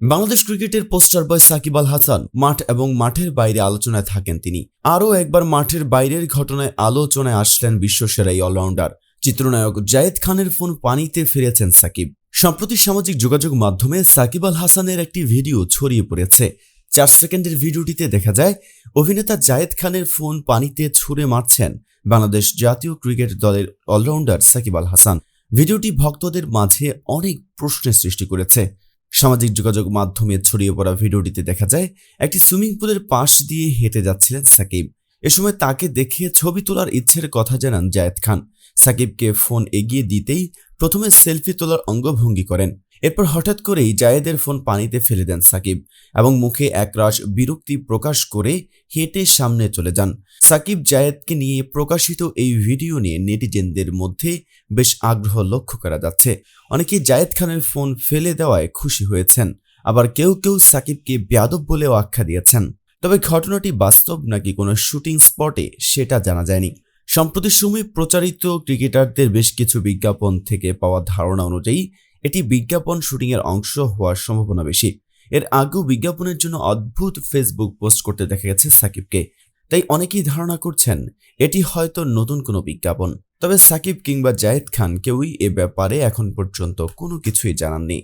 বাংলাদেশ ক্রিকেটের poster boy Shakib Al Hasan মাঠ এবং মাঠের বাইরে আলোচনায় থাকেন তিনি। আরও একবার মাঠের বাইরের ঘটনায় আলোচনায় আসলেন বিশ্বসেরা এই অলরাউন্ডার। চিত্রনায়ক জায়েদ খানের ফোন পানিতে ফিরেছেন সাকিব। সম্প্রতি সামাজিক যোগাযোগ মাধ্যমে সাকিব আল হাসানের একটি ভিডিও ছড়িয়ে পড়েছে। চার সেকেন্ডের ভিডিওটিতে দেখা যায়, অভিনেতা জায়েদ খানের ফোন পানিতে ছুঁড়ে মারছেন বাংলাদেশ জাতীয় ক্রিকেট দলের অলরাউন্ডার সাকিব আল হাসান। ভিডিওটি ভক্তদের মাঝে অনেক প্রশ্নের সৃষ্টি করেছে। সামাজিক যোগাযোগ মাধ্যমে ছড়িয়ে পড়া ভিডিওটিতে দেখা যায়, একটি সুইমিং পুলের পাশ দিয়ে হেঁটে যাচ্ছিলেন সাকিব। এ সময় তাকে দেখে ছবি তোলার ইচ্ছের কথা জানান জায়েদ খান। সাকিবকে ফোন এগিয়ে দিতেই প্রথমে সেলফি তোলার অঙ্গভঙ্গি করেন। এরপর হঠাৎ করেই জায়েদের ফোন পানিতে ফেলে দেন সাকিব এবং মুখে একরাশ বিরক্তি প্রকাশ করে হেঁটে সামনে চলে যান। সাকিব জায়েদকে নিয়ে প্রকাশিত এই ভিডিও নিয়ে নেটিজেনদের মধ্যে বেশ আগ্রহ লক্ষ্য করা যাচ্ছে। অনেকে জায়েদ খানের ফোন ফেলে দেওয়ায় খুশি হয়েছেন, আবার কেউ কেউ সাকিবকে ব্যাদব বলেও আখ্যা দিয়েছেন। তবে ঘটনাটি বাস্তব নাকি কোনো শুটিং স্পটে সেটা জানা যায়নি। সম্প্রতি সময় প্রচারিত ক্রিকেটারদের বেশ কিছু বিজ্ঞাপন থেকে পাওয়া ধারণা অনুযায়ী, এটি বিজ্ঞাপন শুটিংয়ের অংশ হওয়ার সম্ভাবনা বেশি। এর আগেও বিজ্ঞাপনের জন্য অদ্ভুত ফেসবুক পোস্ট করতে দেখা গেছে সাকিবকে। তাই অনেকেই ধারণা করছেন, এটি হয়তো নতুন কোনো বিজ্ঞাপন। তবে সাকিব কিংবা জায়েদ খান কেউই এ ব্যাপারে এখন পর্যন্ত কোনো কিছুই জানাননি।